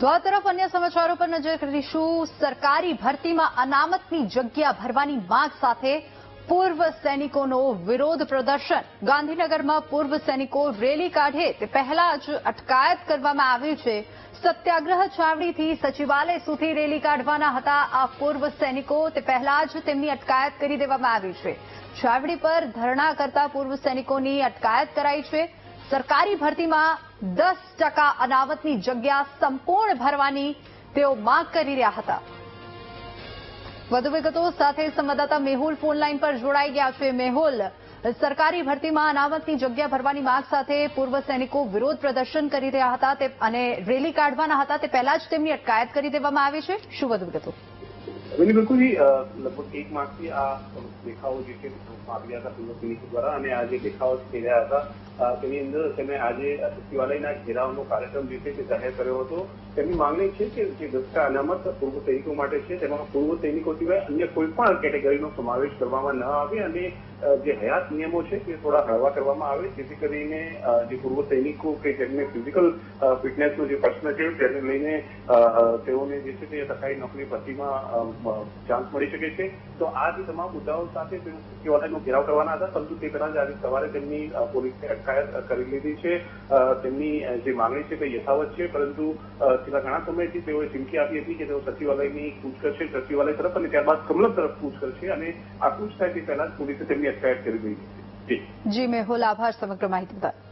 તો આ તરફ અન્ય સમાચારો પર નજર કરીશું. સરકારી ભરતીમાં અનામતની જગ્યા ભરવાની માંગ સાથે પૂર્વ સૈનિકોનો વિરોધ પ્રદર્શન. ગાંધીનગરમાં પૂર્વ સૈનિકો રેલી કાઢે તે પહેલા જ અટકાયત કરવામાં આવી છે. સત્યાગ્રહ છાવણીથી સચિવાલય સુધી રેલી કાઢવાના હતા. આ પૂર્વ સૈનિકો તે પહેલા જ તેમની અટકાયત કરી દેવામાં આવી છે. છાવણી પર ધરણા કરતા પૂર્વ સૈનિકોની અટકાયત કરાઈ છે. સરકારી ભરતીમાં દસ ટકા અનામતની જગ્યા સંપૂર્ણ ભરવાની તેઓ માંગ કરી રહ્યા હતા. વધુ વિગતો સાથે સંવાદદાતા મેહુલ ફોન લાઈન પર જોડાઈ ગયા છે. મેહુલ, સરકારી ભરતીમાં અનામતની જગ્યા ભરવાની માંગ સાથે પૂર્વ સૈનિકો વિરોધ પ્રદર્શન કરી રહ્યા હતા તે અને રેલી કાઢવાના હતા તે પહેલા જ તેમની અટકાયત કરી દેવામાં આવી છે. શું વધુ વિગતો? બિલકુલ લગભગ એક માસથી આ દેખાવો જે છે આવી રહ્યા હતા પૂર્વ સૈનિકો દ્વારા અને આ જે દેખાવો થઈ રહ્યા હતા. તેની અંદર તેમણે આજે સચિવાલયના ઘેરાવનો કાર્યક્રમ જે છે તે જાહેર કર્યો હતો. તેમની માંગણી છે કે જે દસકા અનામત પૂર્વ સૈનિકો માટે છે તેમાં પૂર્વ સૈનિકો સિવાય અન્ય કોઈ પણ કેટેગરીનો સમાવેશ કરવામાં ન આવે અને જે હયાત નિયમો છે તે થોડા હળવા કરવામાં આવે. જેથી કરીને જે પૂર્વ સૈનિકો કે જેમને ફિઝિકલ ફિટનેસનો જે પ્રશ્ન છે તેને લઈને તેઓને જે છે તે સરકારી નોકરી ભરતીમાં ચાન્સ મળી શકે છે. તો આ જે તમામ મુદ્દાઓ સાથે તેઓ સચિવાલયનો ઘેરાવ કરવાના હતા પરંતુ તે પહેલા આજે સવારે તેમની અ, પોલીસે અટકાયત કરી લીધી છે. તેમની જે માંગણી છે તે યથાવત છે, પરંતુ છેલ્લા ઘણા સમયથી તેઓએ ચીમકી આપી હતી કે તેઓ સચિવાલયની કૂચ કરશે સચિવાલય તરફ અને ત્યારબાદ કમલમ તરફ કૂચ કરશે અને આ કૂચ થાય તે પહેલા જ પોલીસે તેમની અટકાયત કરી દીધી જી. મેહુલ, આભાર. સમગ્ર માહિતી બદલ